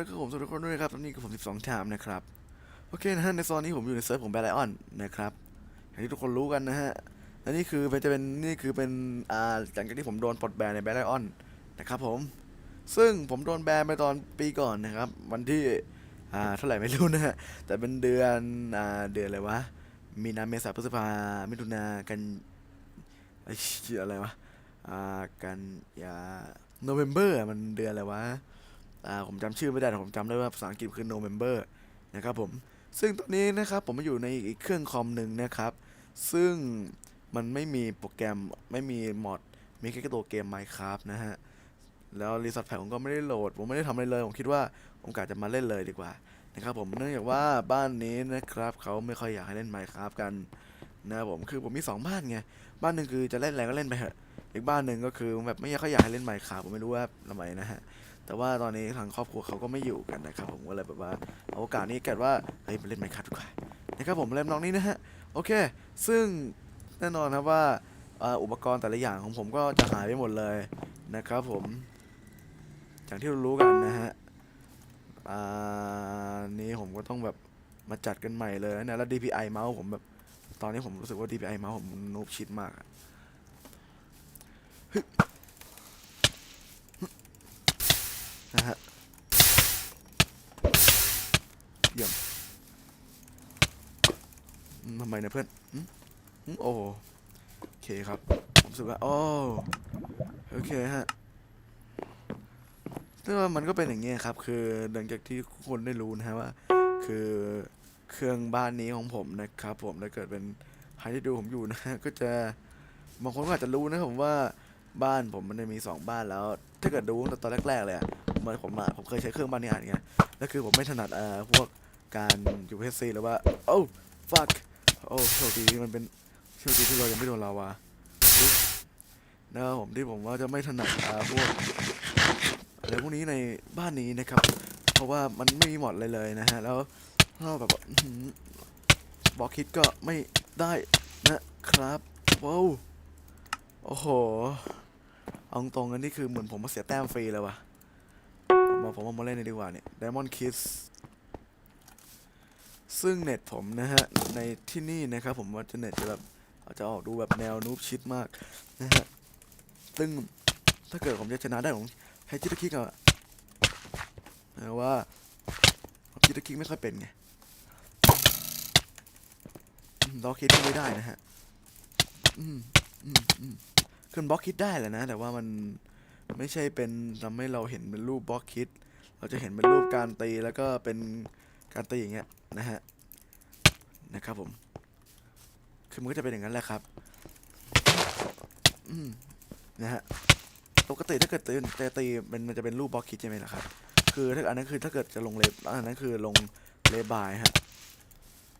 นะครับผมสวัสดีทุกคนด้วยนะครับตอนนี้กับผม12ชามนะครับ โอเคนะฮะในโซนนี้ผมอยู่ในเซิร์ฟของแบลไลออนนะครับอย่างที่ทุกคนรู้กันนะฮะและนี่คือเป็นจะเป็นนี่คือเป็นอ่าหลังจากที่ผมโดนปลดแบนในแบลไลออนนะครับผมซึ่งผมโดนแบนไปตอนปีก่อนนะครับ วันที่อ่าเท่าไหร่ไม่รู้นะฮะแต่เป็นเดือนอ่าเดือนอะไรวะมีนาเมษาพฤษภามิถุนากันไอ้เหี้ยอะไรวะอ่ากันยาโนเวมเบอร์มันเดือนอะไรวะ ผมจำชื่อไม่ได้แต่ผมจำได้ว่าภาษาอังกฤษคือ November นะครับผม ซึ่งตอนนี้นะครับผมมาอยู่ในอีกเครื่องคอมหนึ่งนะครับ ซึ่งมันไม่มีโปรแกรมไม่มีมอดมีแค่ตัวเกม Minecraft นะฮะ แล้วรีสอร์ทแพ็ผมก็ไม่ได้โหลด ผมไม่ได้ทำอะไรเลย ผมคิดว่าผมกะจะมาเล่นเลยดีกว่านะครับผมเนื่องจากว่าบ้านนี้นะครับเขาไม่ค่อยอยากให้เล่น Minecraft กันนะครับผมคือผมมีสองบ้านไงบ้านหนึ่งคือจะเล่นอะไรก็เล่นไปเถอะอีกบ้านหนึ่งก็คือแบบไม่ค่อยอยากให้เล่น Minecraft ผมไม่รู้ว่าทำไมนะฮะ แต่ว่าตอนนี้ทางครอบครัวเขาก็ไม่อยู่กันนะครับผมก็เลยแบบว่าเอาโอกาสนี้เกิดว่าเฮ้ยมาเล่นไมค์คัทดีกว่านะครับผมเล่นน้องนี้นะฮะโอเค ซึ่งแน่นอนครับว่าอุปกรณ์แต่ละอย่างของผมก็จะหายไปหมดเลยนะครับผมอย่างที่เรารู้กันนะฮะอ่านี้ผมก็ต้องแบบมาจัดกันใหม่เลยนะแล้ว DPI เมาส์ผมแบบตอนนี้ผมรู้สึกว่า DPI เมาส์ผมนูบชิดมากอะ นะฮะเยี่ยมมทำไมนะเพื่อนอืมโอ้โอเคครับผมรู้สึกว่าโอ้โอเคฮะซึ่งว่ามันก็เป็นอย่างเงี้ยครับ คือหลังจากที่คนได้รู้นะฮะว่า คือเครื่องบ้านนี้ของผมนะครับ ผมถ้าเกิดเป็นใครที่ดูผมอยู่นะฮะก็จะบางคนก็อาจจะรู้นะครับผมว่าบ้านผมมันจะมีสองบ้านแล้ว ถ้าเกิดดูตั้งแต่ตอนแรก ๆ เลย เหมื่อนผมอะผมเคยใช้เครื่องบ้านนี้อ่านไงแล้วคือผมไม่ถนัดเอ่อพวกการอยู่เพซีหรือว่าโอ้ fuck โอ้โชคดีมันเป็นโชคดีที่เรายังไม่โดนลาวานะครับผมที่ผมว่าจะไม่ถนัดอ่าพวกอะไรพวกนี้ในบ้านนี้นะครับ เพราะว่ามันไม่มีหมดเลยเลยนะฮะแล้วถ้าแบบบล็อกคิดก็ไม่ได้นะครับว้าวโอ้โหเอาตรงกันนี่คือเหมือนผมมาเสียแต้มฟรีเลยว่ะาผมเอามาเล่นเลยดีกว่าเนี่ย Diamond Kiss ซึ่งเน็ตผมนะฮะ ในที่นี่นะครับผมว่าจะเน็ตจะแบบอาจจะออกดูแบบแนวนูบชิดมากนะฮะ ซึ่งถ้าเกิดผมจะชนะได้ผมใช้จิตคิกอะแต่ว่าจิตคิกไม่ค่อยเป็นไงล็อกคิดไม่ได้นะฮะ อืมอืมอืมคือบล็อกคิดได้แหละนะ แต่ว่ามัน ไม่ใช่เป็นทำให้เราเห็นเป็นรูปบล็อกคิด เราจะเห็นเป็นรูปการตีแล้วก็เป็นการตีอย่างเงี้ยนะฮะนะครับผมคือมันก็จะเป็นอย่างนั้นแหละครับนะฮะปกติถ้าเกิดตีตีตีมันมันจะเป็นรูปบล็อกคิดใช่ไหมล่ะครับ คือถ้าอันนั้นคือถ้าเกิดจะลงเลบอันนั้นคือลงเลบายฮะ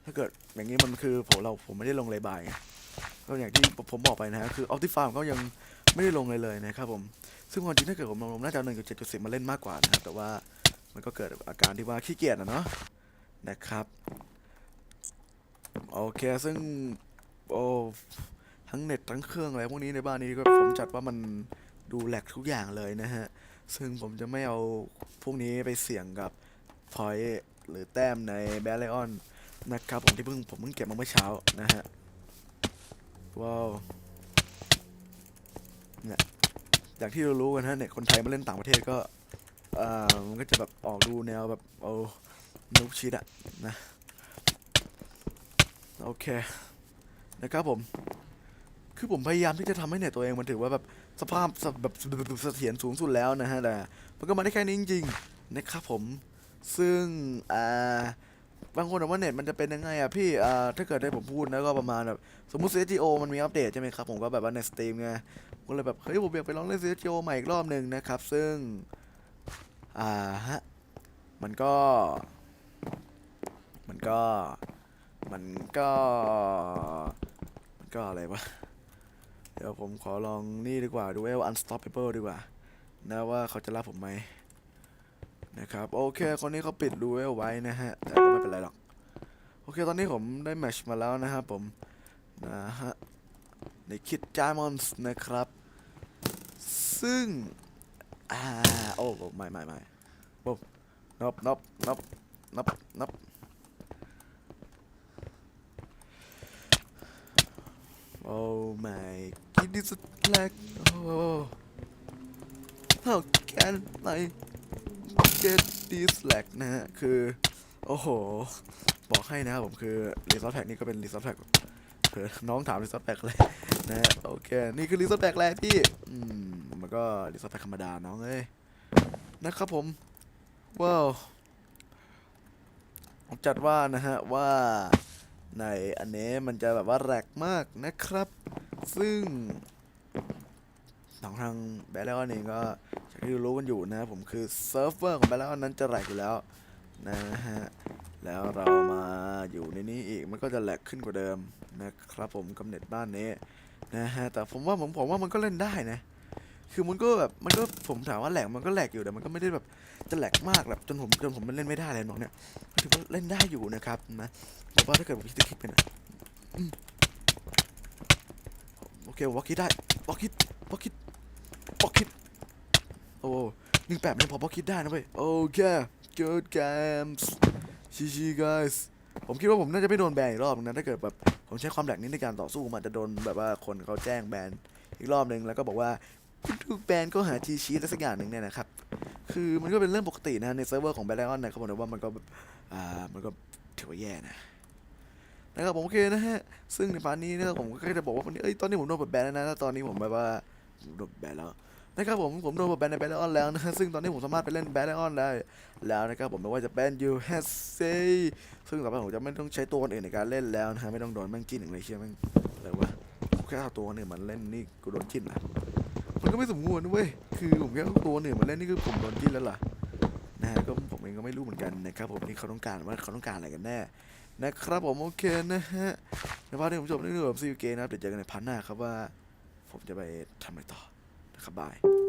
ถ้าเกิดอย่างนี้มันคือผมเราผมไม่ได้ลงเลบายก็อย่างที่ผมบอกไปนะฮะคือออ t ติฟาร์มก็ยัง ไม่ได้ลงเลยเลยนะครับผม ซึ่งความจริงถ้าเกิดผมลงผมน่าจะเอา1.7.10มาเล่นมากกว่านะครับ แต่ว่ามันก็เกิดอาการที่ว่าขี้เกียจนะเนาะนะครับ โอเค ซึ่งโอ้ทั้งเน็ตทั้งเครื่องอะไรพวกนี้ในบ้านนี้ก็ผมจัดว่ามันดูแหลกทุกอย่างเลยนะฮะ ซึ่งผมจะไม่เอาพวกนี้ไปเสี่ยงกับพอยหรือแต้มในแบลเลออนนะครับผมที่เพิ่งผมเพิ่งเก็บมาเมื่อเช้านะฮะ ว้าว เนี่ย่างที่เรารู้กันฮะเนี่ยคนไทยมาเล่นต่างประเทศก็เอ่อมันก็จะแบบออกดูแนวแบบโอ้นุกชิดอะนะโอเคนะครับผม คือผมพยายามที่จะทำให้เนี่ยตัวเองมันถือว่าแบบสภาพแบบเสถียรสูงสุดแล้วนะฮะแต่มันก็มาได้แค่นี้จริงๆนะครับผมซึ่งอ่าบางคนบอกว่าเน็ตมันจะเป็นยังไงอะพี่อ่าถ้าเกิดได้ผมพูดนะก็ประมาณแบบสมมุติ CSGO มันมีอัปเดตใช่ไหมครับผมก็แบบว่าในสตรีมไง ก็เลยแบบเฮ้ยผมอยากไปลองเล่น CSGO ใหม่อีกรอบหนึ่งนะครับ ซึ่งอ่าฮะมันก็ มันก็ มันก็ มันก็อะไรวะ เดี๋ยวผมขอลองนี่ดีกว่า Duel Unstoppable ดีกว่า นะว่าเขาจะรับผมไหมนะครับ โอเค คนนี้เขาปิด Duel ไว้นะฮะ แต่ก็ไม่เป็นไรหรอก โอเค ตอนนี้ผมได้แมชมาแล้วนะครับผม นะฮะ ในคิดจามอนส์นะครับ ซึ่ง อ่า โอ้ไม่ไม่ไม่โอ้นับนบนบนบนับ Oh my goodness like oh how can I get this lag นะฮะ คือ โอ้โห บอกให้นะครับผมคือรีซอสแพ็กนี่ก็เป็นรีซอสแพ็กคือน้องถามรีซอสแพ็กเลยนะฮะโอเค นี่คือรีซอสแพ็กแรกพี่ อืม มันก็รีซอสแพ็กธรรมดาน้องเอ้ยนะครับผม ว้าวผมจัดว่านะฮะว่าในอันนี้มันจะแบบว่าแรกมากนะครับ ซึ่งทางทางแบลล์เองก็อย่างที่รู้กันอยู่นะครับผมคือเซิร์ฟเวอร์ของแบลล์นั้นจะแรกอยู่แล้วนะฮะแล้วเรามาอยู่ในนี้อีกมันก็จะแหลกขึ้นกว่าเดิมนะครับผมกำเนิดบ้านนี้นะฮะแต่ผมว่าผมผมว่ามันก็เล่นได้นะ คือมันก็แบบมันก็ผมถามว่าแหลกมันก็แหลกอยู่แต่มันก็ไม่ได้แบบจะแหลกมากแบบจนผมจนผมมันเล่นไม่ได้เลยน้องเนี่ยถือว่าเล่นได้อยู่นะครับนะแต่ว่าถ้าเกิดผมคิดจะคลิกเป็นอะโอเควอลคิดได้วอลคิดวอลคิดวอลคิดโอ้หนึ่งแปดมันพอวอลคิดได้นะเว้ยโอเค good games ชีชี guys ผมคิดว่าผมน่าจะไม่โดนแบนอีกรอบนึงนะถ้าเกิดแบบผมใช้ความแหลกนี้ในการต่อสู้มันจะโดนแบบว่าคนเขาแจ้งแบนอีกรอบนึงแล้วก็บอกว่า ถูกแบนก็หาทีชีอะไรสักอย่างหนึ่งเนี่ยนะครับ คือมันก็เป็นเรื่องปกตินะในเซิร์ฟเวอร์ของแบล l อ n นนะครับผมแต่ว่ามันก็อ่ามันก็ถือว่าแย่นะนะครับผมโอเคนะฮะ ซึ่งในพาร์ทนี้นะครับผมก็แค่จะบอกว่าวันนี้เอ้ยตอนนี้ผมโดนปลดแบนแล้วนะแล้วตอนนี้ผมแบบว่าโดนแบนแล้วนะครับผมผมโดนปลดแบนในแบล l อ n แล้วนะซึ่งตอนนี้ผมสามารถไปเล่นแบล l อ n ได้ แล้วนะครับผมไม่ว่าจะเป็นยูเฮสเซซึ่งต่อไปผมจะไม่ต้องใช้ตัวอื่นในการเล่นแล้วนะฮะไม่ต้องโดนแม่งจิ้นอย่างไรเชื่อแม่งอะไรวะแค่เอาตัวอื่นมาเล่นนี่กูโดนจิ้นนะ มันก็ไม่สมควรนะเว้ย คือผมแค่ตัวหนึ่งมาเล่นนี่คือผมโดนจิ้นแล้วล่ะนะฮะก็ผมเองก็ไม่รู้เหมือนกันนะครับผมนี่เขาต้องการว่าเขาต้องการอะไรกันแน่นะครับผมโอเคนะฮะในภาคที่ผมจบนี่คือแบบซีเกนะครับเดี๋ยวเจอกันในพาร์ทหน้าครับว่า ผมจะไปทำอะไรต่อนะครับบาย